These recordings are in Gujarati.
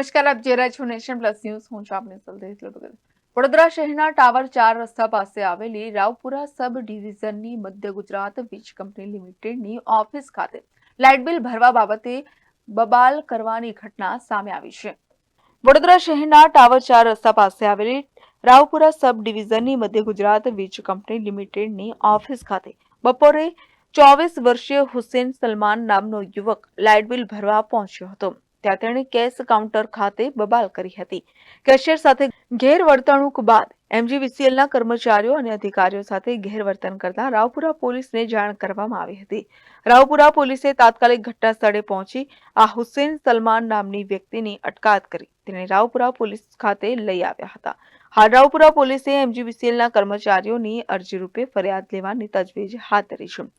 નમસ્કાર, આપ જે રહ્યા છો નેશન પ્લસ ન્યૂઝ. હું છું આપની હેતલ વડોદરા શહેરના ટાવર ચાર રસ્તા પાસે આવેલી રાવપુરા સબ ડિવિઝનની મધ્ય ગુજરાત વીજ કંપની લિમિટેડની ઓફિસ ખાતે લાઇટ બિલ ભરવા બાબતે બબાલ કરવાની ઘટના સામે આવી છે. વડોદરા શહેરના ટાવર ચાર રસ્તા પાસે આવેલી રાવપુરા સબ ડિવિઝનની મધ્ય ગુજરાત વીજ કંપની લિમિટેડની ઓફિસ ખાતે બપોરે ચોવીસ વર્ષીય હુસેન સલમાન નામનો યુવક લાઇટ બિલ ભરવા પહોંચ્યો હતો. ત્યાં તેણે કેશ કાઉન્ટર ખાતે બબાલ કરી હતી. કેશિયર સાથે ગેરવર્તણૂક બાદ એમજીવીસીએલના કર્મચારીઓ અને અધિકારીઓ સાથે ગેરવર્તન કરતા રાવપુરા પોલીસને જાણ કરવામાં આવી હતી. રાવપુરા પોલીસે તાત્કાલિક ઘટના સ્થળે પહોંચી આ હુસેન સલમાન નામની વ્યક્તિની અટકાયત કરી. તેને રાવપુરા પોલીસ ખાતે લઈ આવ્યા હતા. હાલ રાવપુરા પોલીસે એમજીવીસીએલના કર્મચારીઓની અરજી રૂપે ફરિયાદ લેવાની તજવીજ હાથ ધરી છે.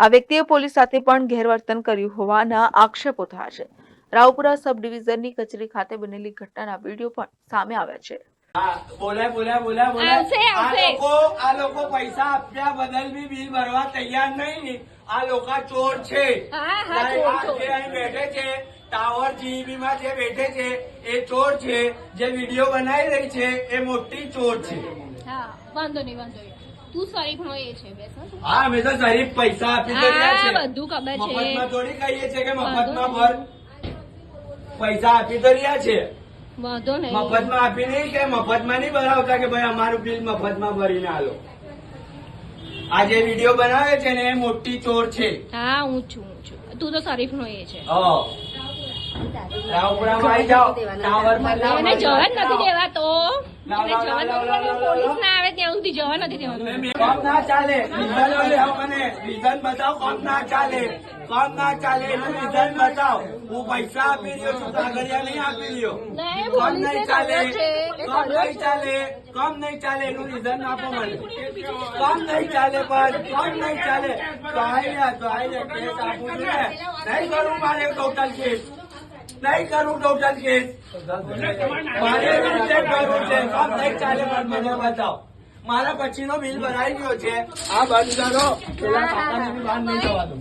આ વ્યક્તિએ પોલીસ સાથે પણ ગેરવર્તન કર્યું હોવાના આક્ષેપો થયા છે. રાવપુરા સબ ડિવિઝનની કચેરી ખાતે બનેલી ઘટનાના વીડિયો પણ સામે આવ્યા છે. હા, બોલ્યા બોલ્યા બોલ્યા બોલ્યા. આ લોકો આ લોકો પૈસા આપ્યા બદલ બી બિલ ભરવા તૈયાર નહીં. આ લોકો ચોર છે. હા, હા, લાઈ- ચોર, આ ચોર. જે અહીં બેઠે છે ટાવર જીઈબી માં જે બેઠે છે એ ચોર છે. જે વીડિયો બનાવી રહી છે એ મોટી ચોર છે. હા વાંધો નહીં વાંધો તું શરીફનો એ છે બેસ હો. અમે તો શરીફ પૈસા આપી દે છે બધું ખબર છે. મફતમાં થોડી કહીએ છે કે મફતમાં ભર. પૈસા આપી તો રહ્યા છે. વાંધો નહીં. મફતમાં આપી નહીં કે મફતમાં નહીં ભરાવતા કે ભાઈ અમારું બિલ મફતમાં ભરીને આલો. આ જે વીડિયો બનાવે છે ને એ મોટી ચોર છે. હા હું છું હું છું. તું તો શરીફનો એ છે. આવી જાઓ. ટાવરમાં જાઓ. જવા નથી દેવા તો પોલીસ ના આવે ત્યાં સુધી જવા નથી દેવાનું કામ ના ચાલે મને રીઝન બતાવો કામ ના ચાલે. કામ ના ચાલે એનું રીઝન બતાવો. હું પૈસા આપી રહ્યો છું કાગળિયા નહીં આપી રહ્યો નહીં, નહીં ચાલે કામ નહીં ચાલે કામ નહીં ચાલે એનું રીઝન આપો મને. કામ નહીં ચાલે પણ કામ નહીં ચાલે. તો આવી રહ્યા તો આવી રહ્યા કેસ આપું છું ને. નહીં કરું મારે ટોટલ કેસ. નહીં કરું ટોટલ કેસ મારે રીતે કરવું છે. નહીં ચાલે મને બતાવો. મારા પછીનો બિલ ભરાઈ ગયો છે. આ બંધ કરો પેલા કાકા ને બહાર નહીં જવા દો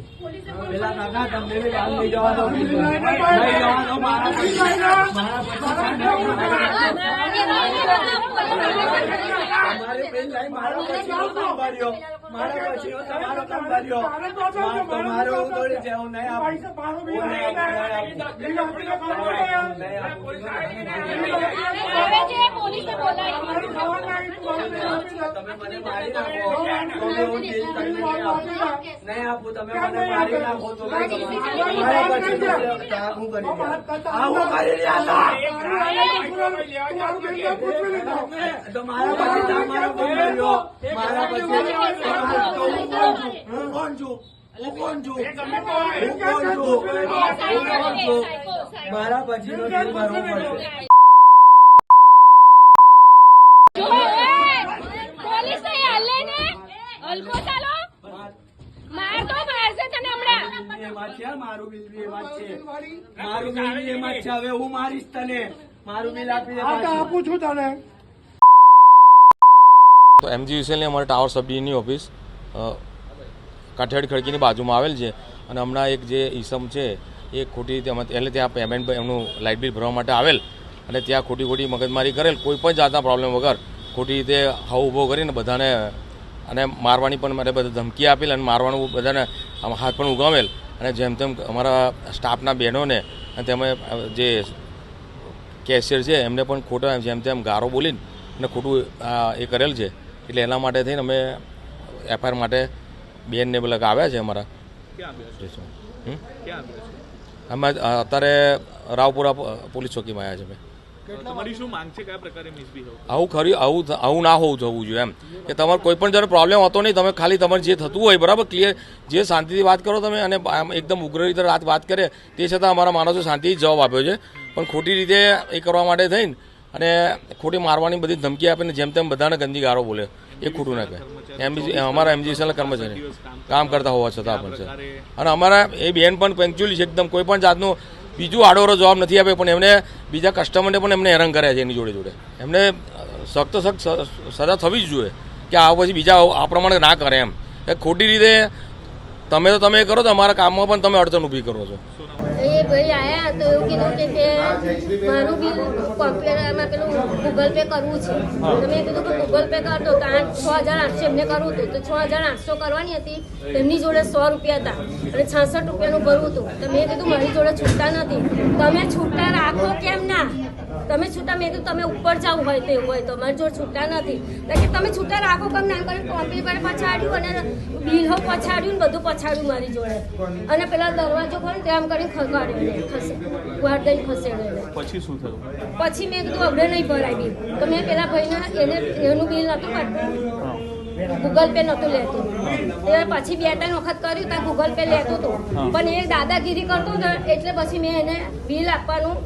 પેલા કાકા તમને બી બહાર નહીં જવા દો નહીં જવા દો મારા પછી મારા તમારે પછીનો મારા પછીનો તમારો કામ તમારો હું નહીં આપું. હું નહીં આપું, નહીં આપું. નહીં આપું. આવે છે પોલીસે બોલાવી તમે મને મારી નાખો. તો હું deal કરીને નહીં આપું. તમે મને મારી નાખો તો મારા પછી હું મારા? મારા પછી તો હું કોણ છું? હું કોણ છું હું કોણ છું હું કોણ છું હું કોણ છું મારા પછીનો deal ભરવો પડશે જો એ, પોલીસ અહીં હાલે ને હલકો ચાલો. માર તો મારશે તને હમણાં. એમાં છે મારું બિલ બી એમાં જ છે. મારું બિલ એ વાત છે હવે હું મારીશ તને. મારું બિલ આપી દે. આપું છું તને. તો એમજીવીસીએલની અમારી ટાવર સબડિવિઝનની ઓફિસ કાઠિયાડ કાઠિયાવાડી ખડકીની બાજુમાં આવેલ છે. અને હમણાં એક જે ઈસમ છે એ ખોટી રીતે એટલે ત્યાં પેમેન્ટ એમનું લાઇટ બિલ ભરવા માટે આવેલ. અને ત્યાં ખોટી ખોટી મગજમારી કરેલ. કોઈ પણ જાતના પ્રોબ્લેમ વગર ખોટી રીતે હાવ ઊભો કરીને બધાને અને મારવાની પણ મને બધા ધમકી આપેલ અને મારવાનું બધાને હાથ પણ ઉગામેલ. અને જેમ તેમ અમારા સ્ટાફના બહેનોને અને તેમાં જે કેશિયર છે એમને પણ ખોટા જેમ તેમ ગારો બોલીને અને ખોટું એ કરેલ છે. એટલે એના માટે થઈને અમે એફઆઈઆર માટે બેનને પેલા આવ્યા છે અમારા? અમે અત્યારે રાવપુરા પોલીસ ચોકીમાં આવ્યા છે અમે. તમારી શું માંગ છે? કયા પ્રકારે આવું ખરી આવું આવું ના હોવું થવું જોઈએ એમ. કે તમારે કોઈ પણ જયારે પ્રોબ્લેમ હતો નહીં તમે ખાલી તમારે જે થતું હોય બરાબર? ક્લિયર જે શાંતિથી વાત કરો તમે અને આમ એકદમ ઉગ્ર રીતે રાત વાત કરે તે છતાં અમારા માણસો શાંતિથી જવાબ આપ્યો છે. પણ ખોટી રીતે એ કરવા માટે થઈને અને ખોટી મારવાની બધી ધમકી આપીને જેમ તેમ બધાને ગંદી ગારો બોલે. એ ખોટું ના કહે એમબી અમારા એમજીસીએલના કર્મચારી. કામ કરતા હોવા છતાં પણ છે. અને અમારા એ બેન પણ પંક્ચ્યુઅલી છે એકદમ. કોઈ પણ જાતનું બીજું આડોરો જવાબ નથી આપે પણ એમને બીજા કસ્ટમરને પણ એમને હેરાન કર્યા છે એની જોડે જોડે. એમને સખ્ત સખ્ત સજા થવી જ જોઈએ કે આ પછી બીજા આ પ્રમાણે ના કરે એમ. એ ખોટી રીતે તમે તો તમે કરો તો અમારા કામમાં પણ તમે અડચણ ઊભી કરો છો. એ ભાઈ આયા તો એવું કીધું કે કે મારું બિલ કોમ્પ્યુટરમાં પેલું ગૂગલ પે કરવું છે. તો મેં કીધું કે ગૂગલ પે કર દો આઠ છ હજાર આઠસો એમને કરવું હતું. તો છ હજાર આઠસો કરવાની હતી. એમની જોડે સો રૂપિયા હતા. અને છાસઠ રૂપિયાનું ભરવું હતું. તો મેં કીધું મારી જોડે છૂટતા નથી. તમે છૂટતા રાખો કેમ ના? તમે છૂટા મેં કીધું તમે ઉપર જવું હોય તેવું હોય તો મારી જોડે છૂટા નથી. કે તમે છૂટા રાખો કેમ ના કરીને કોમ્પ્યુટર પછાડ્યું અને બિલ પછાડ્યું ને બધું પછાડ્યું મારી જોડે. અને પેલા દરવાજો ખોલ ને આમ કરીને ખગાડ્યો ખસે વાર દઈને ખસેડ્યો પછી શું થયું? પછી મેં કીધું હવે નહીં ભરાય બિલ. તો મેં પેલા ભાઈને એને એનું બિલ નહોતું કાઢતું ગૂગલ પે નહોતું લેતું. તે પછી બે ત્રણ વખત કર્યું ત્યાં ગૂગલ પે લેતું હતું. પણ એ દાદાગીરી કરતો ને એટલે પછી મેં એને બિલ આપવાનું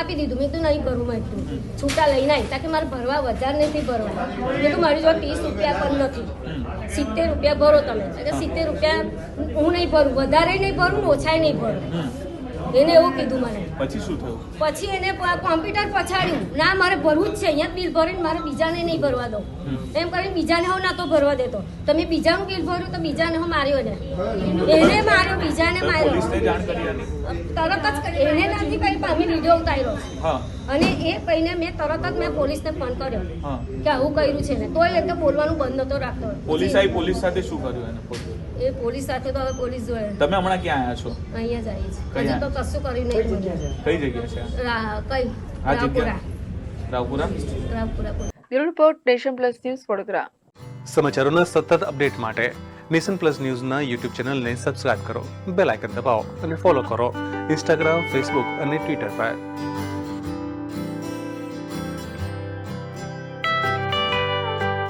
આપી દીધું. મેં કીધું નહીં કરું મેં કીધું છૂટા લઈને આવી તાકે મારે ભરવા વધારે નથી ભરવા. મેં કીધું, મારી જોડે ત્રીસ રૂપિયા પણ નથી. સિત્તેર રૂપિયા ભરો તમે. સિત્તેર રૂપિયા હું નહીં ભરું. વધારે નહીં ભરું ઓછાય નહીં ભરું. એને એવું કીધું મને. પછી શું થયું? પછી એને કોમ્પ્યુટર પછાડ્યું. ના મારે ભરવું જ છે. અહીંયા બિલ ભરીને મારે બીજાને નહીં ભરવા દો એમ કરીને બીજાને હું નતો ભરવા દેતો. તમે બીજાનું બિલ ભર્યું તો બીજાને હું માર્યો ને એને માર્યો બીજાને માર્યો. તરત જ એને નથી કઈ પામી વીડિયો ઉતાર્યો. અને એ કહીને મેં તરત જ મેં પોલીસને ફોન કર્યો કે આવું કર્યું છે ને. તોય એટલે બોલવાનું બંધ નતો રાખતો. પોલીસ આવી પોલીસ સાથે શું કર્યું એને? એ પોલીસ સાથે તો હવે પોલીસ જોડે. તમે હમણાં ક્યાં આવ્યા છો? અહીંયા જ આવી છે તો કશું કર્યું નહીં. કઈ જગ્યા છે? રા- કઈ? આ રાવપુરા. જગ્યા Raopura? Raopura police. Bureau report Nation Plus News Vadodara. સમાચારોના સતત અપડેટ માટે નેશન પ્લસ ન્યૂઝના યુટ્યુબ ચેનલને સબસ્ક્રાઇબ કરો બેલ આઇકન દબાવો અને ફોલો કરો. ઇન્સ્ટાગ્રામ ફેસબુક અને ટ્વિટર પર.